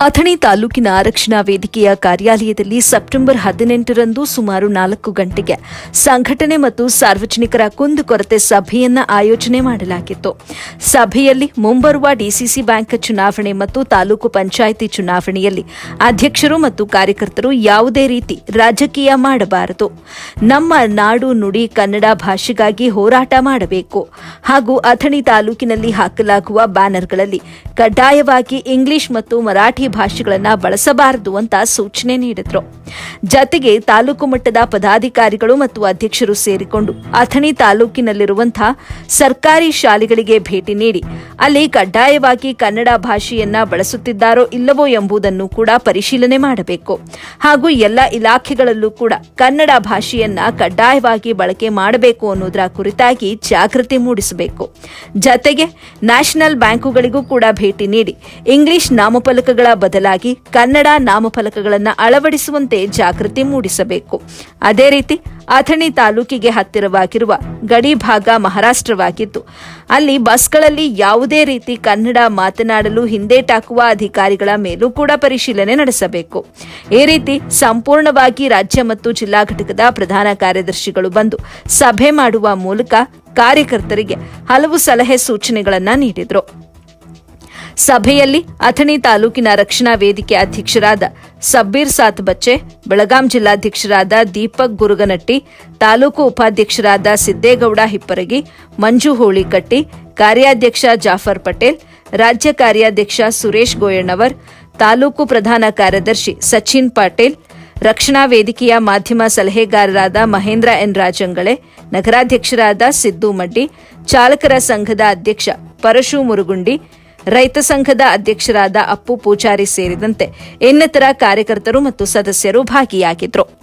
ಅಥಣಿ ತಾಲೂಕಿನ ರಕ್ಷಣಾ ವೇದಿಕೆಯ ಕಾರ್ಯಾಲಯದಲ್ಲಿ ಸೆಪ್ಟೆಂಬರ್ ಹದಿನೆಂಟರಂದು ಸುಮಾರು ನಾಲ್ಕು ಗಂಟೆಗೆ ಸಂಘಟನೆ ಮತ್ತು ಸಾರ್ವಜನಿಕರ ಕುಂದುಕೊರತೆ ಸಭೆಯನ್ನು ಆಯೋಜನೆ ಮಾಡಲಾಗಿತ್ತು. ಸಭೆಯಲ್ಲಿ ಮುಂಬರುವ ಡಿಸಿಸಿ ಬ್ಯಾಂಕ್ ಚುನಾವಣೆ ಮತ್ತು ತಾಲೂಕು ಪಂಚಾಯಿತಿ ಚುನಾವಣೆಯಲ್ಲಿ ಅಧ್ಯಕ್ಷರು ಮತ್ತು ಕಾರ್ಯಕರ್ತರು ಯಾವುದೇ ರೀತಿ ರಾಜಕೀಯ ಮಾಡಬಾರದು. ನಮ್ಮ ನಾಡು ನುಡಿ ಕನ್ನಡ ಭಾಷೆಗಾಗಿ ಹೋರಾಟ ಮಾಡಬೇಕು. ಹಾಗೂ ಅಥಣಿ ತಾಲೂಕಿನಲ್ಲಿ ಹಾಕಲಾಗುವ ಬ್ಯಾನರ್ಗಳಲ್ಲಿ ಕಡ್ಡಾಯವಾಗಿ ಇಂಗ್ಲಿಷ್ ಮತ್ತು ಮರಾಠಿ ಭಾಷೆಗಳನ್ನ ಬಳಸಬಾರದು ಅಂತ ಸೂಚನೆ ನೀಡಿದ್ರು. ಜತೆಗೆ ತಾಲೂಕು ಮಟ್ಟದ ಪದಾಧಿಕಾರಿಗಳು ಮತ್ತು ಅಧ್ಯಕ್ಷರು ಸೇರಿಕೊಂಡು ಅಥಣಿ ತಾಲೂಕಿನಲ್ಲಿರುವಂತಹ ಸರ್ಕಾರಿ ಶಾಲೆಗಳಿಗೆ ಭೇಟಿ ನೀಡಿ, ಅಲ್ಲಿ ಕಡ್ಡಾಯವಾಗಿ ಕನ್ನಡ ಭಾಷೆಯನ್ನ ಬಳಸುತ್ತಿದ್ದಾರೋ ಇಲ್ಲವೋ ಎಂಬುದನ್ನು ಕೂಡ ಪರಿಶೀಲನೆ ಮಾಡಬೇಕು. ಹಾಗೂ ಎಲ್ಲ ಇಲಾಖೆಗಳಲ್ಲೂ ಕೂಡ ಕನ್ನಡ ಭಾಷೆಯನ್ನ ಕಡ್ಡಾಯವಾಗಿ ಬಳಕೆ ಮಾಡಬೇಕು ಅನ್ನೋದರ ಕುರಿತಾಗಿ ಜಾಗೃತಿ ಮೂಡಿಸಬೇಕು. ಜತೆಗೆ ನ್ಯಾಷನಲ್ ಬ್ಯಾಂಕುಗಳಿಗೂ ಕೂಡ ಭೇಟಿ ನೀಡಿ, ಇಂಗ್ಲಿಷ್ ನಾಮಫಲಕಗಳ ಬದಲಾಗಿ ಕನ್ನಡ ನಾಮಫಲಕಗಳನ್ನು ಅಳವಡಿಸುವಂತೆ ಜಾಗೃತಿ ಮೂಡಿಸಬೇಕು. ಅದೇ ರೀತಿ ಅಥಣಿ ತಾಲೂಕಿಗೆ ಹತ್ತಿರವಾಗಿರುವ ಗಡಿ ಭಾಗ ಮಹಾರಾಷ್ಟ್ರವಾಗಿದ್ದು, ಅಲ್ಲಿ ಬಸ್ಗಳಲ್ಲಿ ಯಾವುದೇ ರೀತಿ ಕನ್ನಡ ಮಾತನಾಡಲು ಹಿಂದೇಟಾಕುವ ಅಧಿಕಾರಿಗಳ ಮೇಲೂ ಕೂಡ ಪರಿಶೀಲನೆ ನಡೆಸಬೇಕು. ಈ ರೀತಿ ಸಂಪೂರ್ಣವಾಗಿ ರಾಜ್ಯ ಮತ್ತು ಜಿಲ್ಲಾ ಘಟಕದ ಪ್ರಧಾನ ಕಾರ್ಯದರ್ಶಿಗಳು ಬಂದು ಸಭೆ ಮಾಡುವ ಮೂಲಕ ಕಾರ್ಯಕರ್ತರಿಗೆ ಹಲವು ಸಲಹೆ ಸೂಚನೆಗಳನ್ನು ನೀಡಿದರು. ಸಭೆಯಲ್ಲಿ ಅಥಣಿ ತಾಲೂಕಿನ ರಕ್ಷಣಾ ವೇದಿಕೆ ಅಧ್ಯಕ್ಷರಾದ ಸಬ್ಬೀರ್ ಸಾತ್ ಬಚ್ಚೆ, ಬೆಳಗಾಂ ಜಿಲ್ಲಾಧ್ಯಕ್ಷರಾದ ದೀಪಕ್ ಗುರುಗನಟ್ಟಿ, ತಾಲೂಕು ಉಪಾಧ್ಯಕ್ಷರಾದ ಸಿದ್ದೇಗೌಡ ಹಿಪ್ಪರಗಿ, ಮಂಜು ಹೋಳಿಕಟ್ಟಿ, ಕಾರ್ಯಾಧ್ಯಕ್ಷ ಜಾಫರ್ ಪಟೇಲ್, ರಾಜ್ಯ ಕಾರ್ಯಾಧ್ಯಕ್ಷ ಸುರೇಶ್ ಗೋಯಣ್ಣವರ್, ತಾಲೂಕು ಪ್ರಧಾನ ಕಾರ್ಯದರ್ಶಿ ಸಚಿನ್ ಪಾಟೀಲ್, ರಕ್ಷಣಾ ವೇದಿಕೆಯ ಮಾಧ್ಯಮ ಸಲಹೆಗಾರರಾದ ಮಹೇಂದ್ರ ಎನ್ ರಾಜಂಗಳೆ, ನಗರಾಧ್ಯಕ್ಷರಾದ ಸಿದ್ದು ಮಡ್ಡಿ, ಚಾಲಕರ ಸಂಘದ ಅಧ್ಯಕ್ಷ ಪರಶು ಮುರುಗುಂಡಿ ರೈತ ಸಂಘದ ಅಧ್ಯಕ್ಷರಾದ ಅಪ್ಪು ಪೂಜಾರಿ ಸೇರಿದಂತೆ ಇನ್ನಿತರ ಕಾರ್ಯಕರ್ತರು ಮತ್ತು ಸದಸ್ಯರು ಭಾಗಿಯಾಗಿದ್ದರು